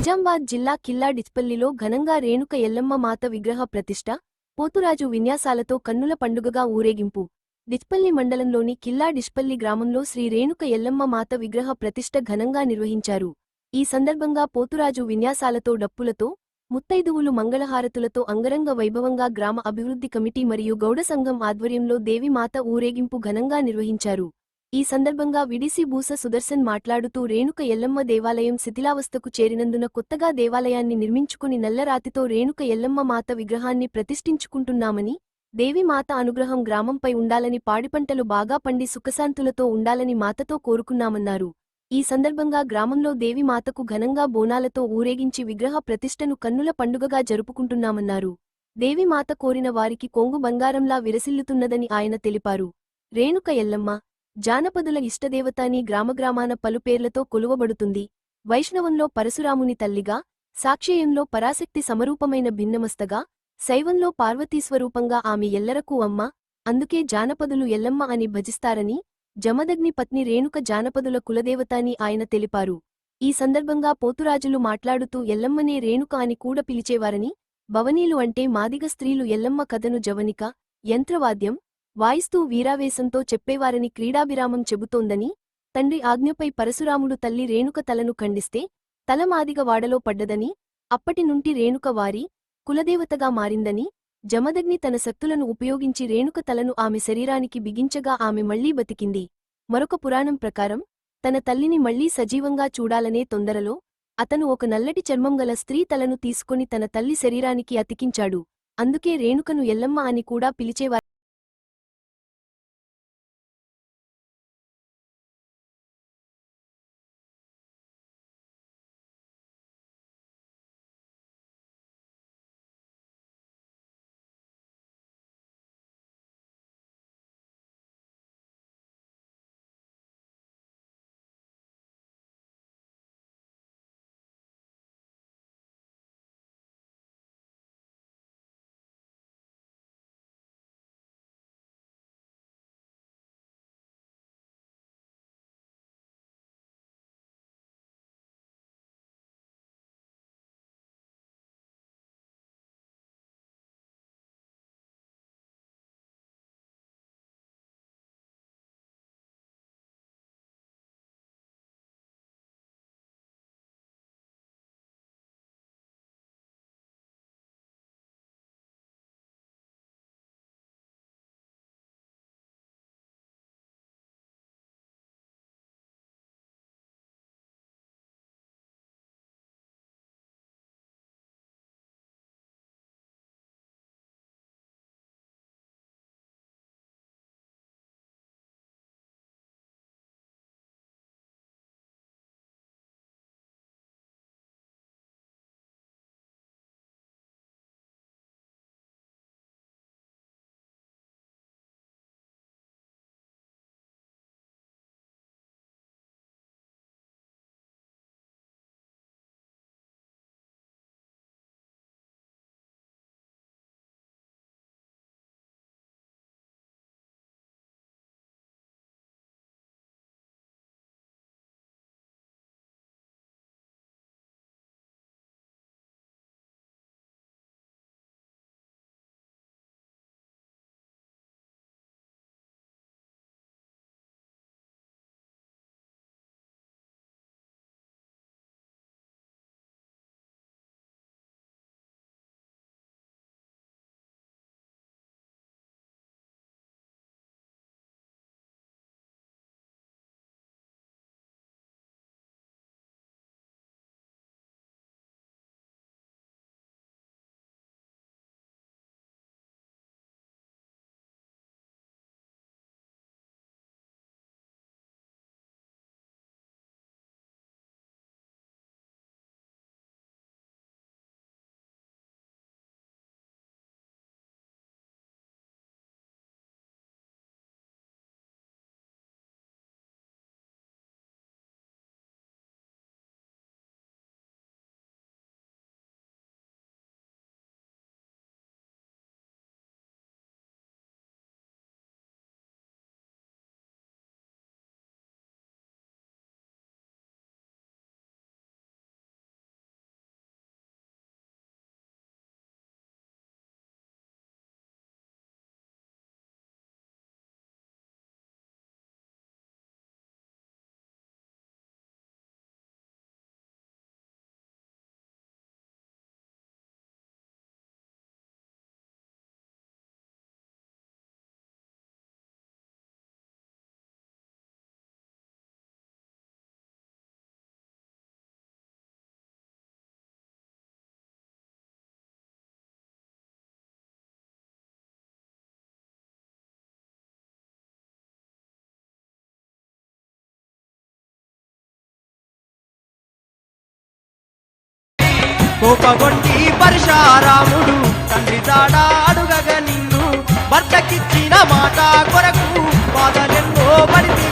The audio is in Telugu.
నిజామాబాద్ జిల్లా కిల్లా డిచ్పల్లిలో ఘనంగా రేణుక ఎల్లమ్మ మాత విగ్రహ ప్రతిష్ట పోతురాజు విన్యాసాలతో కన్నుల పండుగగా ఊరేగింపు. డిచ్పల్లి మండలంలోని కిల్లా డిచ్పల్లి గ్రామంలో శ్రీ రేణుక ఎల్లమ్మ మాత విగ్రహ ప్రతిష్ట ఘనంగా నిర్వహించారు. ఈ సందర్భంగా పోతురాజు విన్యాసాలతో డప్పులతో ముత్తైదువులు మంగళహారతులతో అంగరంగ వైభవంగా గ్రామ అభివృద్ధి కమిటీ మరియు గౌడ సంఘం ఆధ్వర్యంలో దేవిమాత ఊరేగింపు ఘనంగా నిర్వహించారు. ఈ సందర్భంగా విడిసి బూస సుదర్శన్ మాట్లాడుతూ రేణుక ఎల్లమ్మ దేవాలయం శిథిలావస్థకు చేరినందున కొత్తగా దేవాలయాన్ని నిర్మించుకుని నల్లరాతితో రేణుక ఎల్లమ్మ మాత విగ్రహాన్ని ప్రతిష్ఠించుకుంటున్నామని దేవిమాత అనుగ్రహం గ్రామంపై ఉండాలని పాడిపంటలు బాగా పండి సుఖశాంతులతో ఉండాలని మాతతో కోరుకున్నామన్నారు. ఈ సందర్భంగా గ్రామంలో దేవిమాతకు ఘనంగా బోనాలతో ఊరేగించి విగ్రహ ప్రతిష్టను కన్నుల పండుగగా జరుపుకుంటున్నామన్నారు. దేవిమాత కోరిన వారికి కొంగు బంగారంలా విరసిల్లుతున్నదని ఆయన తెలిపారు. రేణుక ఎల్లమ్మ జానపదుల ఇష్టదేవతాని గ్రామగ్రామాన పలుపేర్లతో కొలువబడుతుంది. వైష్ణవంలో పరశురాముని తల్లిగా సాక్షేయంలో పరాశక్తి సమరూపమైన భిన్నమస్తగా శైవంలో పార్వతీస్వరూపంగా ఆమె ఎల్లరకు అమ్మ అందుకే జానపదులు ఎల్లమ్మ అని భజిస్తారని జమదగ్ని పత్ని రేణుక జానపదుల కులదేవతాని ఆయన తెలిపారు. ఈ సందర్భంగా పోతురాజులు మాట్లాడుతూ ఎల్లమ్మనే రేణుక అని కూడా పిలిచేవారని భవనీలు అంటే మాదిగ స్త్రీలు ఎల్లమ్మ కథను జవనిక యంత్రవాద్యం వాయిస్తూ వీరావేశంతో చెప్పేవారని క్రీడావిరామం చెబుతోందని తండ్రి ఆజ్ఞపై పరశురాముడు తల్లి రేణుక తలను ఖండిస్తే తల మాదిగ వాడలో పడ్డదని అప్పటి నుండి రేణుక వారి కులదేవతగా మారిందని జమదగ్ని తన శక్తులను ఉపయోగించి రేణుక తలను ఆమె శరీరానికి బిగించగా ఆమె మళ్ళీ బతికింది. మరొక పురాణం ప్రకారం తన తల్లిని మళ్ళీ సజీవంగా చూడాలనే తొందరలో అతను ఒక నల్లటి చర్మం గల స్త్రీ తలను తీసుకుని తన తల్లి శరీరానికి అతికించాడు. అందుకే రేణుకను ఎల్లమ్మ అని కూడా పిలిచేవారు. కోపగొట్టి పరశారాముడు తండ్రి తాడా అడుగగా నిన్ను భర్తకిచ్చిన మాట కొరకు బాధలెన్నో పడితే